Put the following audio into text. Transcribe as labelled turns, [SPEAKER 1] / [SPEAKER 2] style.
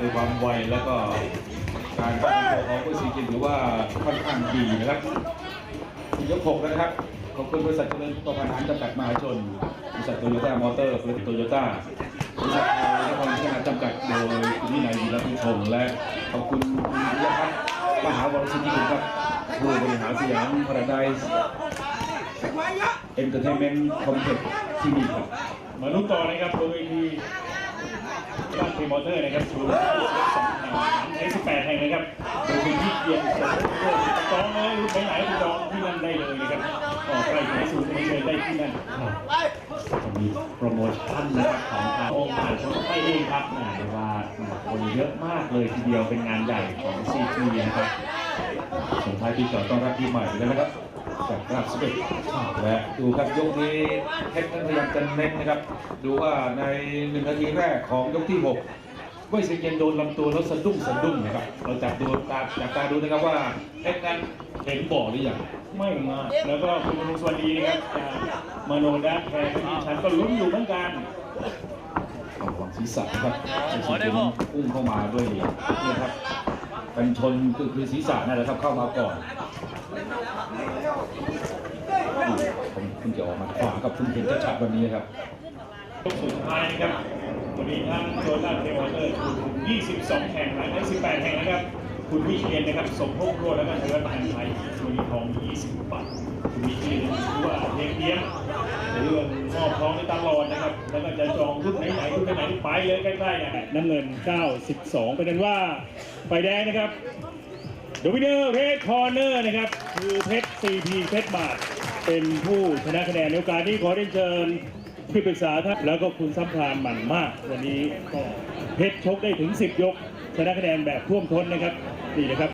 [SPEAKER 1] ด้วยความไวแล้วก็การป้องกันตัวของผู้ซีกินถือว่าค่อนข้างดีนะครับยกหกนะครับขอบคุณบริษัทเจริญประพันธ์จำกัดมหาชนบริษัทโตโยต้ามอเตอร์บริษัทโตโยต้าบริษัทนครพัฒนาจำกัดโดยคุณวินัยวีรพิชงและขอบคุณคุณพิยพัฒน์มหาวรสิทธิกุลครับผู้บริหารสยามพาราไดซ์เอนเตอร์เทนเมนต์คอมเพล็กซ์ที่นี่ครับ
[SPEAKER 2] มาลุ้นต่อนะครับบนเวที บ้านพรีมอเตอร์นะครับชูสองแห่ง18แห่งนะครับดยเป็นที่เกียรติสมโภชจองเลยรุ่นไหนๆไปจองที่นั่นได้เลยนะครับก็ใกล้ถึงสูตรเชิญได้ที่นั่น
[SPEAKER 3] จะมีโปรโมชั่นนะครับของทางองค์การคนไทยเองครับนะเรียว่าคนเยอะมากเลยทีเดียวเป็นงานใหญ่ของซีทีนะครับ
[SPEAKER 1] ส่งท้ายปีเก่าต้อนรับปีใหม่แล้วนะครับจากราชสเปกและดูครับยกนี้เพชรนั้นพยายามจะเน้นนะครับ ดูว่าในหนึ่งนาทีแรกของยกที่6เว้ยเซเกนโดนลำตัวแล้วสะดุ้งสะดุ้งนะครับ เราจับดูตาจับตาดูนะครับว่าเพชรนั้นเห็นบ่อหรือยัง
[SPEAKER 2] ไม่มากแล้วก็คุณบำรุงสวัสดีนะครับจากมโนดัสแพรที่ฉันก็ลุ้นอยู่เหมือนกัน
[SPEAKER 1] เอาหวังศีรษะนะครับเว้ยเซเกนพุ่งเข้ามาด้วยนี่ครับ กันชนคือคือศีรษะนั่นแหละครับเข้ามาก่อนผมคุณจะออกมาขวากับคุณเห็นชัดๆวันนี้ครับ
[SPEAKER 2] ยกสุดท้ายนะครับวันนี้ทั้งโจนาเทวอเตอร์22 แห่งหลังได้18 แห่งนะครับ คุณวิเชียนนะครับ สมภพรวดแล้วก็เทวพันธ์ไทยชูนีทอง 20บาท คุณวิเชียนถือว่าเพียงเพียงในเรื่ องมองในตลอดนะครับ แล้วก็จะจองรุ่นไหนๆรุ่นไหนๆไปเลยใกล้ๆนะน้ำเงิน92เป็นนั้นว่าไฟแดงนะครับโดมิเนอร์เรดคอร์เนอร์นะครับ คือเพชรซีพีเพชรบาท เป็นผู้ชนะคะแนนในโอกาสนี้ขอเรียนเชิญที่ปรึกษาท่านแล้วก็คุณซัมพานหมั่นมาก วันนี้ก็เพชรชกได้ถึง 10 ยก ชนะคะแนนแบบท่วมท้นนะครับนี่นะครับ